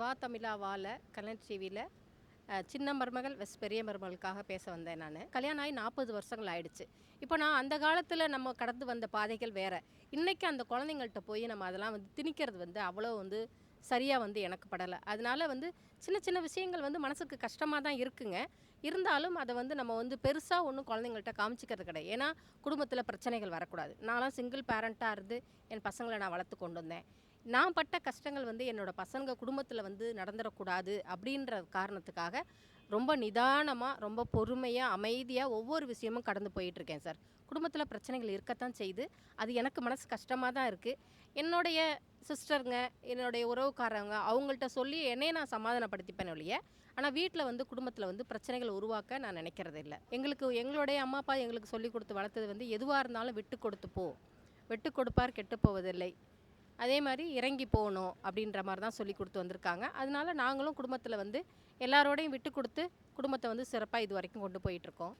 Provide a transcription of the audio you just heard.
வா தமிழா வாழ கலைஞர் டிவியில் சின்ன மருமகள் வெஸ் பெரிய மருமகளுக்காக பேச வந்தேன் நான். கல்யாணம் ஆகி நாற்பது வருஷங்கள் ஆயிடுச்சு. இப்போ நான் அந்த காலத்தில் நம்ம கடந்து வந்த பாதைகள் வேறு. இன்றைக்கி அந்த குழந்தைங்கள்ட்ட போய் நம்ம அதெல்லாம் வந்து திணிக்கிறது வந்து அவ்வளோ வந்து சரியாக வந்து எனக்கு படலை. அதனால வந்து சின்ன சின்ன விஷயங்கள் வந்து மனசுக்கு கஷ்டமாக தான் இருக்குங்க. இருந்தாலும் அதை வந்து நம்ம வந்து பெருசாக ஒன்றும் குழந்தைங்கள்ட்ட காமிச்சிக்கிறது கிடையாது. ஏன்னா குடும்பத்தில் பிரச்சனைகள் வரக்கூடாது. நான்லாம் சிங்கிள் பேரண்ட்டாக இருந்து என் பசங்களை நான் வளர்த்து கொண்டு வந்தேன். நான் பட்ட கஷ்டங்கள் வந்து என்னோட பசங்க குடும்பத்தில் வந்து நடந்துடக்கூடாது அப்படின்ற காரணத்துக்காக ரொம்ப நிதானமாக ரொம்ப பொறுமையாக அமைதியாக ஒவ்வொரு விஷயமும் கடந்து போயிட்டுருக்கேன் சார். குடும்பத்தில் பிரச்சனைகள் இருக்கத்தான் செய்து அது எனக்கு மனசு கஷ்டமாக தான் இருக்குது என்னுடைய சிஸ்டருங்க என்னுடைய உறவுக்காரங்க அவங்கள்ட்ட சொல்லி என்னையே நான் சமாதானப்படுத்திப்பேன் ஒழிய ஆனால் வீட்டில் வந்து குடும்பத்தில் வந்து பிரச்சனைகள் உருவாக்க நான் நினைக்கிறது இல்லை. எங்களுக்கு எங்களுடைய அம்மா அப்பா எங்களுக்கு சொல்லி கொடுத்து வளர்த்தது வந்து எதுவாக இருந்தாலும் விட்டு கொடுத்து போ. வெட்டு கொடுப்பார் கெட்டு போவதில்லை. அதே மாதிரி இறங்கி போகணும் அப்படின்ற மாதிரி தான் சொல்லி கொடுத்து வந்திருக்காங்க. அதனால நாங்களும் குடும்பத்தில் வந்து எல்லாரோடையும் விட்டு கொடுத்து குடும்பத்தை வந்து சிறப்பாக இது வரைக்கும் கொண்டு போயிட்டுருக்கோம்